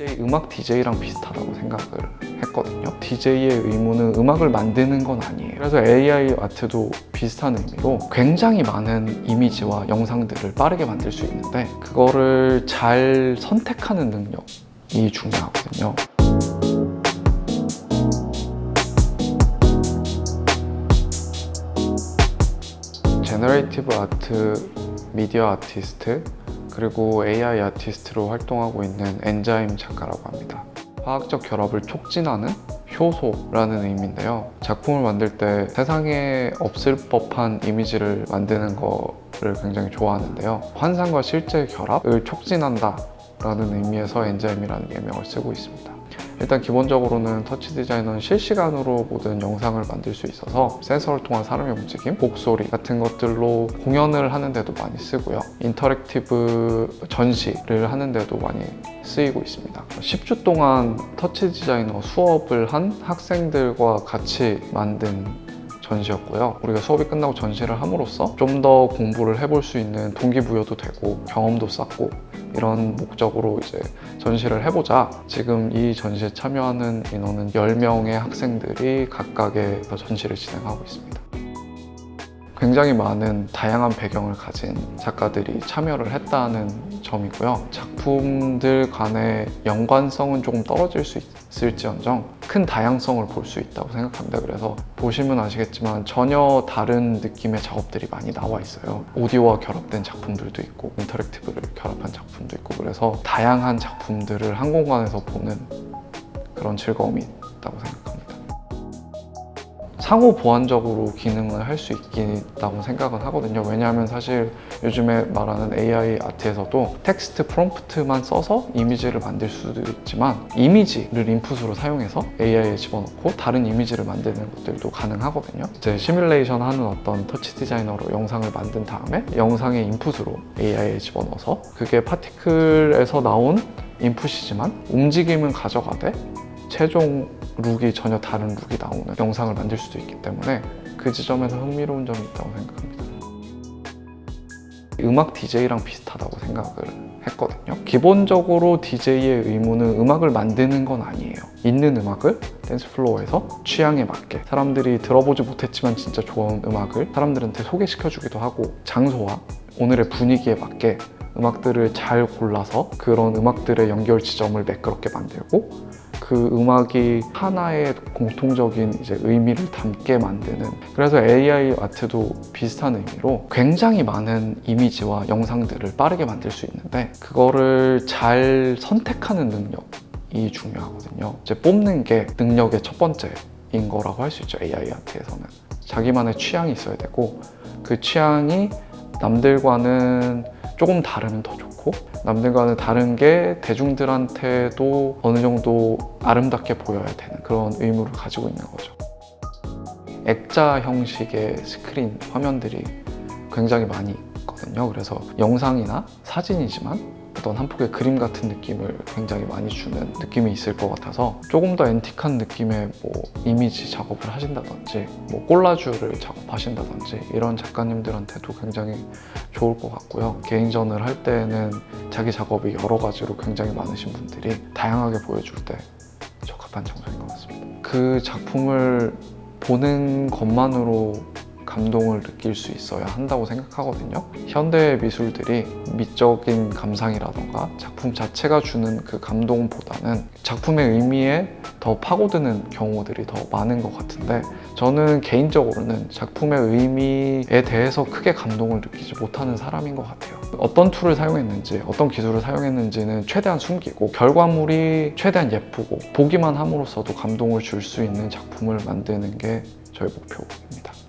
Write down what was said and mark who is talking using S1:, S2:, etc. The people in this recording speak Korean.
S1: DJ 음악 DJ랑 비슷하다고 생각을 했거든요. DJ의 의무는 음악을 만드는 건 아니에요. 그래서 AI 아트도 비슷한 의미로 굉장히 많은 이미지와 영상들을 빠르게 만들 수 있는데 그거를 잘 선택하는 능력이 중요하거든요. 제너레이티브 아트 미디어 아티스트 그리고 AI 아티스트로 활동하고 있는 엔자임 작가라고 합니다. 화학적 결합을 촉진하는 효소라는 의미인데요. 작품을 만들 때 세상에 없을 법한 이미지를 만드는 거를 굉장히 좋아하는데요. 환상과 실제 결합을 촉진한다 라는 의미에서 엔자임이라는 예명을 쓰고 있습니다. 일단 기본적으로는 터치 디자이너는 실시간으로 모든 영상을 만들 수 있어서 센서를 통한 사람의 움직임, 곡소리 같은 것들로 공연을 하는데도 많이 쓰고요. 인터랙티브 전시를 하는데도 많이 쓰이고 있습니다. 10주 동안 터치 디자이너 수업을 한 학생들과 같이 만든 전시였고요. 우리가 수업이 끝나고 전시를 함으로써 좀 더 공부를 해볼 수 있는 동기부여도 되고 경험도 쌓고 이런 목적으로 이제 전시를 해보자. 지금 이 전시에 참여하는 인원은 10명의 학생들이 각각의 전시를 진행하고 있습니다. 굉장히 많은 다양한 배경을 가진 작가들이 참여를 했다는 점이고요. 작품들 간의 연관성은 조금 떨어질 수 있을지언정 큰 다양성을 볼 수 있다고 생각합니다. 그래서 보시면 아시겠지만 전혀 다른 느낌의 작업들이 많이 나와 있어요. 오디오와 결합된 작품들도 있고 인터랙티브를 결합한 작품도 있고 그래서 다양한 작품들을 한 공간에서 보는 그런 즐거움이 있다고 생각합니다. 상호 보완적으로 기능을 할 수 있다고 생각은 하거든요. 왜냐하면 사실 요즘에 말하는 AI 아트에서도 텍스트 프롬프트만 써서 이미지를 만들 수도 있지만 이미지를 인풋으로 사용해서 AI에 집어넣고 다른 이미지를 만드는 것들도 가능하거든요. 이제 시뮬레이션 하는 어떤 터치 디자이너로 영상을 만든 다음에 영상의 인풋으로 AI에 집어넣어서 그게 파티클에서 나온 인풋이지만 움직임은 가져가되 최종 룩이 전혀 다른 룩이 나오는 영상을 만들 수도 있기 때문에 그 지점에서 흥미로운 점이 있다고 생각합니다. 음악 DJ랑 비슷하다고 생각을 했거든요. 기본적으로 DJ의 의무는 음악을 만드는 건 아니에요. 있는 음악을 댄스 플로어에서 취향에 맞게 사람들이 들어보지 못했지만 진짜 좋은 음악을 사람들한테 소개시켜주기도 하고 장소와 오늘의 분위기에 맞게 음악들을 잘 골라서 그런 음악들의 연결 지점을 매끄럽게 만들고 그 음악이 하나의 공통적인 이제 의미를 담게 만드는 그래서 AI 아트도 비슷한 의미로 굉장히 많은 이미지와 영상들을 빠르게 만들 수 있는데 그거를 잘 선택하는 능력이 중요하거든요. 이제 뽑는 게 능력의 첫 번째인 거라고 할 수 있죠. AI 아트에서는 자기만의 취향이 있어야 되고 그 취향이 남들과는 조금 다르면 더 좋 고 남들과는 다른 게 대중들한테도 어느 정도 아름답게 보여야 되는 그런 의무를 가지고 있는 거죠. 액자 형식의 스크린 화면들이 굉장히 많이 있거든요. 그래서 영상이나 사진이지만 어떤 한 폭의 그림 같은 느낌을 굉장히 많이 주는 느낌이 있을 것 같아서 조금 더 앤틱한 느낌의 뭐 이미지 작업을 하신다든지 뭐 콜라주를 작업하신다든지 이런 작가님들한테도 굉장히 좋을 것 같고요. 개인전을 할 때는 자기 작업이 여러 가지로 굉장히 많으신 분들이 다양하게 보여줄 때 적합한 장소인 것 같습니다. 그 작품을 보는 것만으로 감동을 느낄 수 있어야 한다고 생각하거든요. 현대 미술들이 미적인 감상이라던가 작품 자체가 주는 그 감동보다는 작품의 의미에 더 파고드는 경우들이 더 많은 것 같은데 저는 개인적으로는 작품의 의미에 대해서 크게 감동을 느끼지 못하는 사람인 것 같아요. 어떤 툴을 사용했는지, 어떤 기술을 사용했는지는 최대한 숨기고 결과물이 최대한 예쁘고 보기만 함으로써도 감동을 줄 수 있는 작품을 만드는 게 저의 목표입니다.